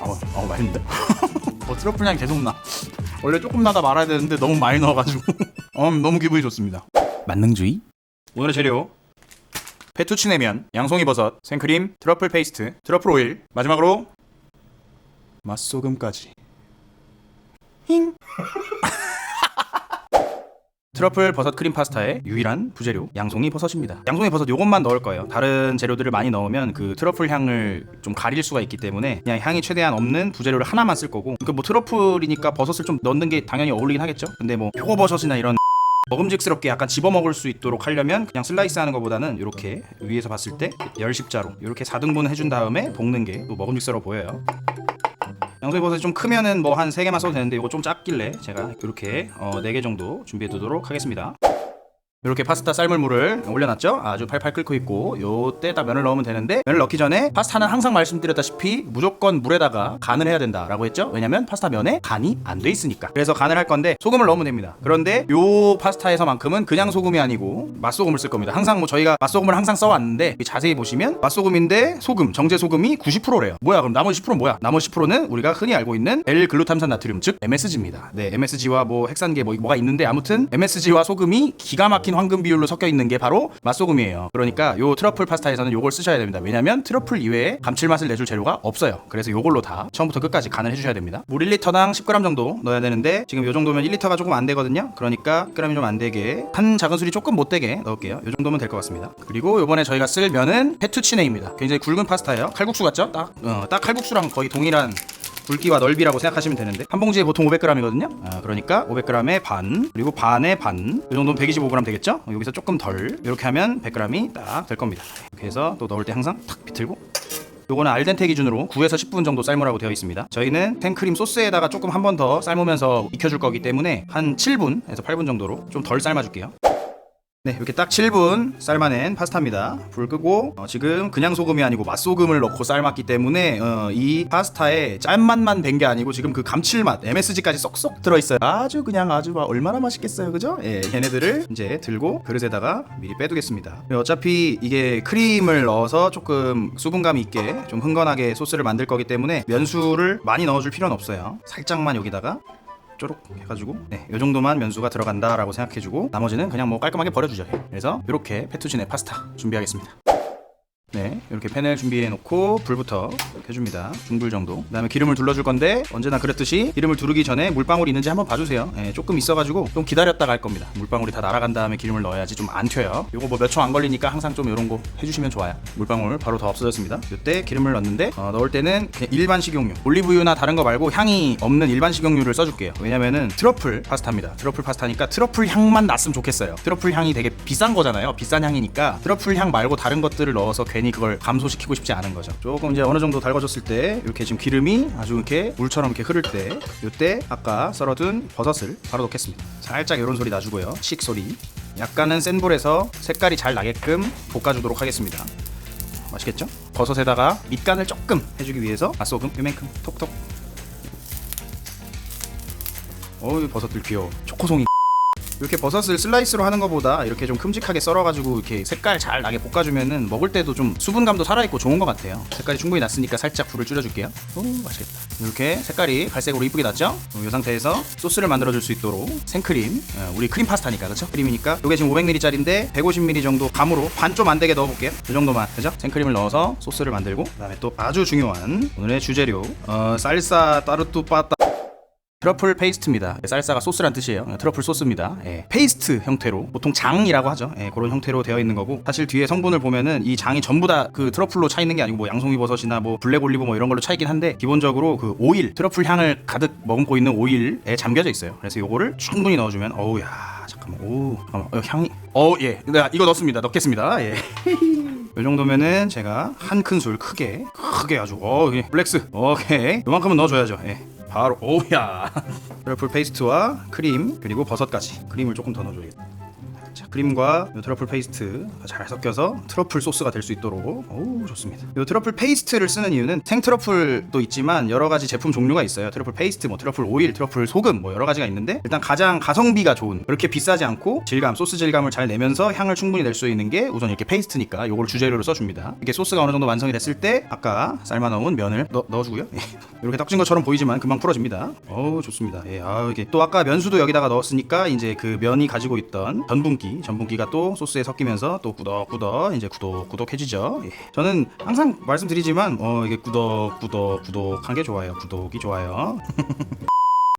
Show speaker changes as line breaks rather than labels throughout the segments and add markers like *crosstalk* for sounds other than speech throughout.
어, 어 맛있는데? *laughs* 어, 트러플 향이 계속 나. 원래 조금 나다 말아야 되는데 너무 많이 넣어가지고 *laughs* 어, 너무 기분이 좋습니다. 만능주의? 오늘의 재료 페투치네면, 양송이 버섯, 생크림, 트러플 페이스트, 트러플 오일, 마지막으로 맛소금까지. 힝. *laughs* 트러플 버섯 크림 파스타의 유일한 부재료 양송이 버섯입니다. 양송이 버섯 요것만 넣을 거예요. 다른 재료들을 많이 넣으면 그 트러플 향을 좀 가릴 수가 있기 때문에 그냥 향이 최대한 없는 부재료를 하나만 쓸 거고 그뭐 트러플이니까 버섯을 좀 넣는 게 당연히 어울리긴 하겠죠. 근데 뭐 표고버섯이나 이런 *laughs* 먹음직스럽게 약간 집어 먹을 수 있도록 하려면 그냥 슬라이스 하는 것보다는 이렇게 위에서 봤을 때 열십자로 이렇게 4등분 해준 다음에 볶는 게 또 먹음직스러워 보여요. 양송이 버섯이 좀 크면은 뭐 한 3개만 써도 되는데 이거 좀 작길래 제가 이렇게 어, 4개 정도 준비해 두도록 하겠습니다. 이렇게 파스타 삶을 물을 올려놨죠? 아주 팔팔 끓고 있고 요때다 면을 넣으면 되는데 면을 넣기 전에 파스타는 항상 말씀드렸다시피 무조건 물에다가 간을 해야 된다라고 했죠? 왜냐면 파스타 면에 간이 안 돼 있으니까. 그래서 간을 할 건데 소금을 넣으면 됩니다. 그런데 요 파스타에서만큼은 그냥 소금이 아니고 맛소금을 쓸 겁니다. 항상 뭐 저희가 맛소금을 항상 써왔는데 자세히 보시면 맛소금인데 소금 정제 소금이 90%래요. 뭐야? 그럼 나머지 10%는 뭐야? 나머지 10%는 우리가 흔히 알고 있는 L-글루탐산 나트륨 즉 MSG입니다. 네 MSG와 뭐 핵산계 뭐 뭐가 있는데 아무튼 MSG와 소금이 기가 막힌 황금 비율로 섞여 있는 게 바로 맛소금이에요. 그러니까 요 트러플 파스타에서는 요걸 쓰셔야 됩니다. 왜냐면 트러플 이외에 감칠맛을 내줄 재료가 없어요. 그래서 요걸로 다 처음부터 끝까지 간을 해주셔야 됩니다. 물 1리터당 10g 정도 넣어야 되는데 지금 요 정도면 1리터가 조금 안 되거든요. 그러니까 10g이 좀 안 되게 한 작은 술이 조금 못 되게 넣을게요. 요 정도면 될 것 같습니다. 그리고 요번에 저희가 쓸 면은 페투치네입니다. 굉장히 굵은 파스타예요. 칼국수 같죠? 딱, 어, 딱 칼국수랑 거의 동일한 굵기와 넓이라고 생각하시면 되는데 한 봉지에 보통 500g이거든요. 아, 그러니까 500g에 반 그리고 반에 반. 이 정도면 125g 되겠죠? 여기서 조금 덜 이렇게 하면 100g이 딱 될 겁니다. 이렇게 해서 또 넣을 때 항상 탁 비틀고 요거는 알덴테 기준으로 9에서 10분 정도 삶으라고 되어 있습니다. 저희는 생크림 소스에다가 조금 한 번 더 삶으면서 익혀줄 거기 때문에 한 7분에서 8분 정도로 좀 덜 삶아줄게요. 네, 이렇게 딱 7분 삶아낸 파스타입니다. 불 끄고 어, 지금 그냥 소금이 아니고 맛소금을 넣고 삶았기 때문에 어, 이 파스타에 짠맛만 된 게 아니고 지금 그 감칠맛 MSG까지 쏙쏙 들어있어요. 아주 그냥 아주 막 얼마나 맛있겠어요, 그죠? 예, 얘네들을 이제 들고 그릇에다가 미리 빼두겠습니다. 어차피 이게 크림을 넣어서 조금 수분감 있게 좀 흥건하게 소스를 만들 거기 때문에 면수를 많이 넣어줄 필요는 없어요. 살짝만 여기다가 쪼록 해가지고 네, 요 정도만 면수가 들어간다라고 생각해주고 나머지는 그냥 뭐 깔끔하게 버려주죠. 그래서 이렇게 페투치네 파스타 준비하겠습니다. 네, 이렇게 팬을 준비해 놓고 불부터 해줍니다. 중불 정도. 그다음에 기름을 둘러줄 건데 언제나 그랬듯이 기름을 두르기 전에 물방울이 있는지 한번 봐주세요. 예, 조금 있어가지고 좀 기다렸다가 할 겁니다. 물방울이 다 날아간 다음에 기름을 넣어야지 좀 안 튀어요. 요거 뭐 몇 초 안 걸리니까 항상 좀 이런 거 해주시면 좋아요. 물방울 바로 다 없어졌습니다. 이때 기름을 넣는데 어, 넣을 때는 일반 식용유, 올리브유나 다른 거 말고 향이 없는 일반 식용유를 써줄게요. 왜냐면은 트러플 파스타입니다. 트러플 파스타니까 트러플 향만 났으면 좋겠어요. 트러플 향이 되게 비싼 거잖아요. 비싼 향이니까 트러플 향 말고 다른 것들을 넣어서 괜히 그걸 감소시키고 싶지 않은 거죠. 조금 이제 어느 정도 달궈졌을 때 이렇게 지금 기름이 아주 이렇게 물처럼 이렇게 흐를 때 이때 아까 썰어둔 버섯을 바로 넣겠습니다. 살짝 이런 소리 나주고요. 식 소리. 약간은 센 불에서 색깔이 잘 나게끔 볶아주도록 하겠습니다. 맛있겠죠? 버섯에다가 밑간을 조금 해주기 위해서 맛소금 요만큼 톡톡. 어우 버섯들 귀여워. 초코송이. 이렇게 버섯을 슬라이스로 하는 것보다 이렇게 좀 큼직하게 썰어가지고 이렇게 색깔 잘 나게 볶아주면은 먹을 때도 좀 수분감도 살아있고 좋은 것 같아요. 색깔이 충분히 났으니까 살짝 불을 줄여줄게요. 오 맛있겠다. 이렇게 색깔이 갈색으로 이쁘게 났죠? 이 상태에서 소스를 만들어줄 수 있도록 생크림, 어, 우리 크림 파스타니까 그렇죠? 크림이니까 이게 지금 500ml짜리인데 150ml 정도 감으로 반 좀 안 되게 넣어볼게요. 이 정도만 그죠? 생크림을 넣어서 소스를 만들고 그다음에 또 아주 중요한 오늘의 주재료 어, 쌀사 따르뚜 빠따 트러플 페이스트입니다. 쌀사가 소스란 뜻이에요. 예, 트러플 소스입니다. 예, 페이스트 형태로 보통 장이라고 하죠. 예, 그런 형태로 되어 있는 거고 사실 뒤에 성분을 보면은 이 장이 전부 다 그 트러플로 차 있는 게 아니고 뭐 양송이 버섯이나 뭐 블랙 올리브 뭐 이런 걸로 차 있긴 한데 기본적으로 그 오일 트러플 향을 가득 머금고 있는 오일에 잠겨져 있어요. 그래서 요거를 충분히 넣어주면 어우 야 잠깐만 오 잠깐만 어, 향이 어예 네, 이거 넣습니다. 넣겠습니다. 예. *laughs* 이 정도면은 제가 한 큰술 크게 크게 아주 어 예, 블랙스 오케이 요만큼은 넣어줘야죠. 예. 바로 오야. 트러플 *laughs* 페이스트와 크림 그리고 버섯까지. 크림을 조금 더 넣어줘야겠다. 자 크림과 이 트러플 페이스트 잘 섞여서 트러플 소스가 될 수 있도록 오 좋습니다. 이 트러플 페이스트를 쓰는 이유는 생 트러플도 있지만 여러 가지 제품 종류가 있어요. 트러플 페이스트, 뭐 트러플 오일, 트러플 소금 뭐 여러 가지가 있는데 일단 가장 가성비가 좋은 그렇게 비싸지 않고 질감, 소스 질감을 잘 내면서 향을 충분히 낼 수 있는 게 우선 이렇게 페이스트니까 요걸 주재료로 써줍니다. 이게 소스가 어느 정도 완성이 됐을 때 아까 삶아 놓은 면을 넣, 넣어주고요. *laughs* 이렇게 떡진 것처럼 보이지만 금방 풀어집니다. 어우 좋습니다. 예, 아 이게 또 아까 면수도 여기다가 넣었으니까 이제 그 면이 가지고 있던 전분기, 전분기가 또 소스에 섞이면서 또 꾸덕꾸덕 이제 구독구독해지죠. 예. 저는 항상 말씀드리지만 어 이게 구덕구덕 구독한 게 좋아요. 구독이 좋아요. *laughs*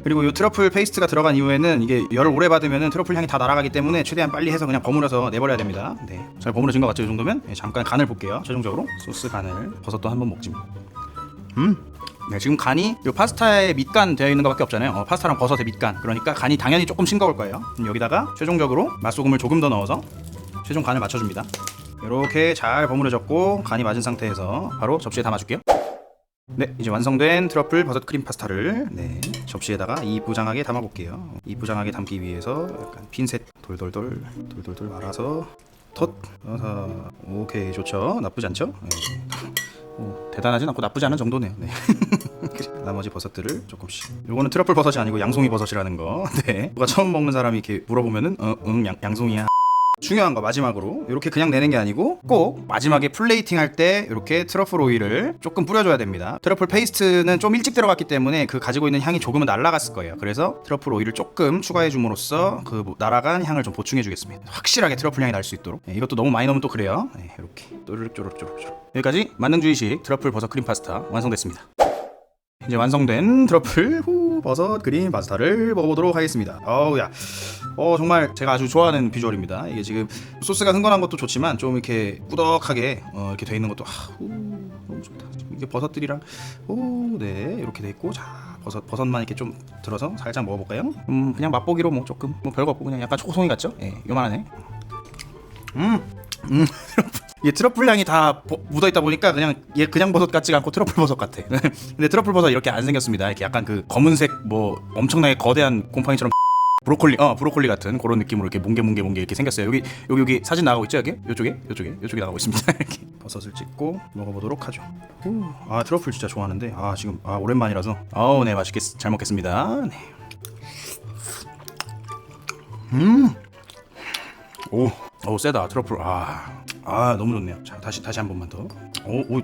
그리고 이 트러플 페이스트가 들어간 이후에는 이게 열을 오래 받으면 트러플 향이 다 날아가기 때문에 최대한 빨리 해서 그냥 버무려서 내버려야 됩니다. 네, 잘 버무려진 것 같죠? 이 정도면 예, 잠깐 간을 볼게요. 최종적으로 소스 간을 버섯도 한번 먹지. 뭐. 음. 네, 지금 간이 이 파스타에 밑간 되어 있는 것밖에 없잖아요. 어, 파스타랑 버섯의 밑간. 그러니까 간이 당연히 조금 싱거울 거예요. 그럼 여기다가 최종적으로 맛소금을 조금 더 넣어서 최종 간을 맞춰줍니다. 이렇게 잘 버무려졌고 간이 맞은 상태에서 바로 접시에 담아줄게요. 네, 이제 완성된 트러플 버섯 크림 파스타를 네, 접시에다가 이쁘장하게 담아볼게요. 이쁘장하게 담기 위해서 약간 핀셋 돌돌돌 돌돌돌 말아서 텄 넣어서 오케이 좋죠. 나쁘지 않죠? 네. 오, 대단하진 않고 나쁘지 않은 정도네요. 네. *laughs* 나머지 버섯들을 조금씩. 요거는 트러플 버섯이 아니고 양송이 버섯이라는 거. 네. 누가 처음 먹는 사람이 이렇게 물어보면은 어, 응, 양, 양송이야. 중요한 거 마지막으로 이렇게 그냥 내는 게 아니고 꼭 마지막에 플레이팅 할 때 이렇게 트러플 오일을 조금 뿌려줘야 됩니다. 트러플 페이스트는 좀 일찍 들어갔기 때문에 그 가지고 있는 향이 조금은 날아갔을 거예요. 그래서 트러플 오일을 조금 추가해 줌으로써 그 날아간 향을 좀 보충해 주겠습니다. 확실하게 트러플 향이 날 수 있도록 네, 이것도 너무 많이 넣으면 또 그래요. 네, 이렇게 또르륵쪼르륵쪼르륵 여기까지 만능주의식 트러플 버섯 크림 파스타 완성됐습니다. 이제 완성된 트러플 후 버섯 크림 파스타를 먹어보도록 하겠습니다. 어우야, 어 정말 제가 아주 좋아하는 비주얼입니다. 이게 지금 소스가 흥건한 것도 좋지만 좀 이렇게 꾸덕하게 어, 이렇게 돼 있는 것도 아, 후, 너무 좋다. 이게 버섯들이랑 오네 이렇게 돼 있고 자 버섯 버섯만 이렇게 좀 들어서 살짝 먹어볼까요? 음 그냥 맛보기로 뭐 조금 뭐 별거 없고 그냥 약간 초코송이 같죠? 예, 요만하네. 음, 음. *laughs* 얘 트러플 향이 다 묻어 있다 보니까 그냥 얘 그냥 버섯 같지가 않고 트러플 버섯 같아. *laughs* 근데 트러플 버섯 이렇게 안 생겼습니다. 이렇게 약간 그 검은색 뭐 엄청나게 거대한 곰팡이처럼 *laughs* 브로콜리 어 브로콜리 같은 그런 느낌으로 이렇게 뭉게 뭉게 이렇게 생겼어요. 여기 여기 여기 사진 나가고 있죠 여기 요쪽에 요쪽에 요쪽에 나가고 있습니다. *laughs* 이렇게 버섯을 찍고 먹어보도록 하죠. 후, 아 트러플 진짜 좋아하는데 아 지금 아 오랜만이라서 아우 네 맛있게 잘 먹겠습니다. 네. 음. 오, 오 세다 트러플. 아, 아 너무 좋네요. 자 다시 다시 한 번만 더. 오, 오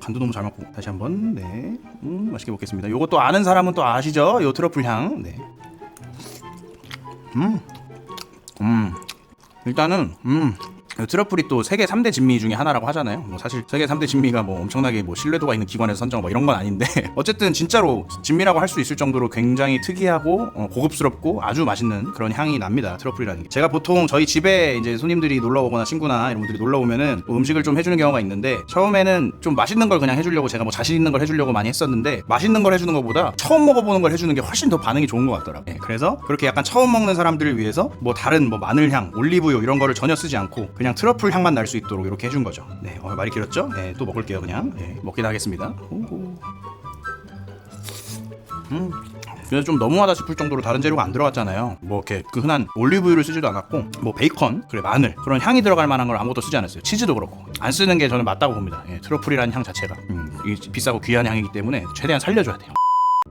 간도 너무 잘 맞고 다시 한 번. 네, 음 맛있게 먹겠습니다. 요거 또 아는 사람은 또 아시죠? 요 트러플 향. 네. 음, 음. 일단은 음. 트러플이 또 세계 3대 진미 중에 하나라고 하잖아요. 뭐 사실 세계 3대 진미가 뭐 엄청나게 뭐 신뢰도가 있는 기관에서 선정 뭐 이런 건 아닌데 *laughs* 어쨌든 진짜로 진미라고 할 수 있을 정도로 굉장히 특이하고 어, 고급스럽고 아주 맛있는 그런 향이 납니다. 트러플이라는 게. 제가 보통 저희 집에 이제 손님들이 놀러 오거나 친구나 이런 분들이 놀러 오면은 뭐 음식을 좀 해주는 경우가 있는데 처음에는 좀 맛있는 걸 그냥 해주려고 제가 뭐 자신 있는 걸 해주려고 많이 했었는데 맛있는 걸 해주는 것보다 처음 먹어보는 걸 해주는 게 훨씬 더 반응이 좋은 것 같더라고요. 예, 그래서 그렇게 약간 처음 먹는 사람들을 위해서 뭐 다른 뭐 마늘향, 올리브유 이런 거를 전혀 쓰지 않고 그냥 트러플 향만 날 수 있도록 이렇게 해준 거죠. 네, 어, 말이 길었죠? 네, 또 먹을게요 그냥. 네, 먹긴 하겠습니다. 오호. 음. 그래서 좀 너무하다 싶을 정도로 다른 재료가 안 들어갔잖아요. 뭐 이렇게 그 흔한 올리브유를 쓰지도 않았고 뭐 베이컨, 그래 마늘 그런 향이 들어갈 만한 걸 아무것도 쓰지 않았어요. 치즈도 그렇고 안 쓰는 게 저는 맞다고 봅니다. 예, 트러플이라는 향 자체가 음, 이게 비싸고 귀한 향이기 때문에 최대한 살려줘야 돼요.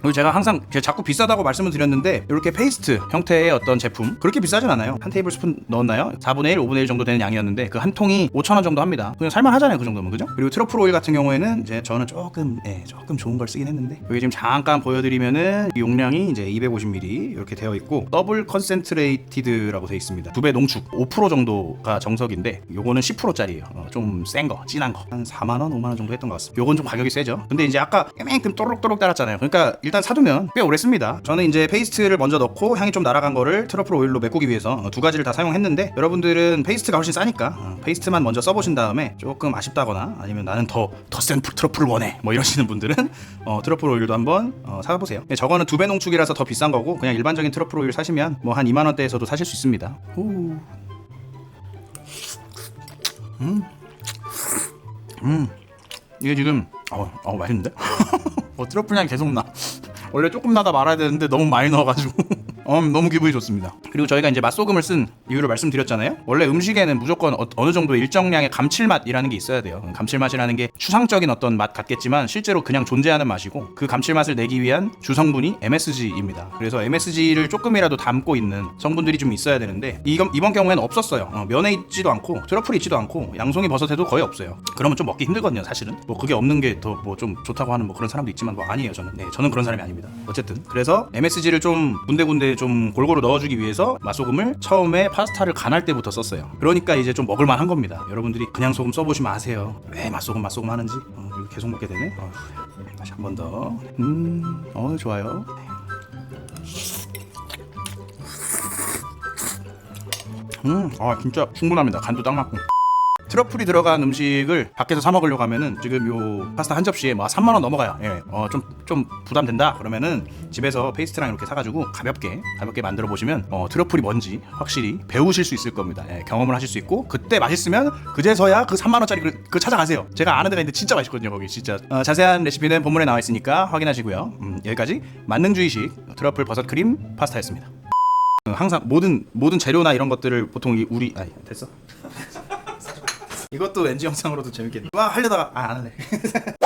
그리고 제가 항상 자꾸 비싸다고 말씀을 드렸는데 이렇게 페이스트 형태의 어떤 제품 그렇게 비싸진 않아요. 한 테이블 스푼 넣었나요? 4분의 1, 5분의 1 정도 되는 양이었는데 그 한 통이 5,000원 정도 합니다. 그냥 살만하잖아요 그 정도면. 그죠? 그리고 트러플 오일 같은 경우에는 이제 저는 조금 예, 조금 좋은 걸 쓰긴 했는데 여기 지금 잠깐 보여드리면은 이 용량이 이제 250ml 이렇게 되어 있고 더블 컨센트레이티드라고 되어 있습니다. 두 배 농축 5% 정도가 정석인데 요거는 10%짜리예요. 어, 좀센 거 진한 거 한 4만원 5만원 정도 했던 것 같습니다. 요건 좀 가격이 세죠? 근데 이제 아까 이만큼 또록또록 달았잖아요. 그러니까 일단 사두면 꽤 오래 씁니다. 저는 이제 페이스트를 먼저 넣고 향이 좀 날아간 거를 트러플 오일로 메꾸기 위해서 어, 두 가지를 다 사용했는데 여러분들은 페이스트가 훨씬 싸니까 어, 페이스트만 먼저 써보신 다음에 조금 아쉽다거나 아니면 나는 더 더센 트러플 원해 뭐 이러시는 분들은 *laughs* 어, 트러플 오일도 한번 어, 사보세요. 예, 저거는 두 배 농축이라서 더 비싼 거고 그냥 일반적인 트러플 오일 사시면 뭐 한 2만 원대에서도 사실 수 있습니다. 후. 음. 음. 이게 지금 어, 어 맛있는데? *laughs* 어, 트러플 향이 계속 나. 원래 조금 나다 말아야 되는데 너무 많이 넣어가지고 어, 너무 기분이 좋습니다. 그리고 저희가 이제 맛소금을 쓴 이유를 말씀드렸잖아요. 원래 음식에는 무조건 어, 느 정도 일정량의 감칠맛이라는 게 있어야 돼요. 감칠맛이라는 게 추상적인 어떤 맛 같겠지만 실제로 그냥 존재하는 맛이고 그 감칠맛을 내기 위한 주성분이 MSG입니다. 그래서 MSG를 조금이라도 담고 있는 성분들이 좀 있어야 되는데 이건 이번 경우에는 없었어요. 어, 면에 있지도 않고 트러플이 있지도 않고 양송이 버섯에도 거의 없어요. 그러면 좀 먹기 힘들거든요, 사실은. 뭐 그게 없는 게 더 뭐 좀 좋다고 하는 뭐 그런 사람도 있지만 뭐 아니에요, 저는. 네, 저는 그런 사람이 아닙니다. 어쨌든 그래서 MSG를 좀 군데군데 좀 골고루 넣어주기 위해서 맛소금을 처음에 파스타를 간할 때부터 썼어요. 그러니까 이제 좀 먹을만 한 겁니다. 여러분들이 그냥 소금 써보시면 아세요. 왜 맛소금 맛소금 하는지. 어, 이거 계속 먹게 되네. 어, 다시 한 번 더. 음, 어 좋아요. 음, 아 진짜 충분합니다. 간도 딱 맞고. 트러플이 들어간 음식을 밖에서 사 먹으려고 하면은 지금 요 파스타 한 접시에 뭐 3만 원 넘어가요. 예, 어, 좀, 좀 부담된다. 그러면은 집에서 페이스트랑 이렇게 사가지고 가볍게, 가볍게 만들어 보시면 어, 트러플이 뭔지 확실히 배우실 수 있을 겁니다. 예, 경험을 하실 수 있고 그때 맛있으면 그제서야 그 3만 원짜리 그, 그 찾아가세요. 제가 아는 데가 있는데 진짜 맛있거든요. 거기 진짜. 어, 자세한 레시피는 본문에 나와 있으니까 확인하시고요. 음, 여기까지 만능주의식 트러플 버섯 크림 파스타였습니다. 어, 항상 모든 모든 재료나 이런 것들을 보통 이 우리 아 됐어. *laughs* 이것도 NG 영상으로도 재밌겠네. 와 하려다가 아안 하네. *laughs*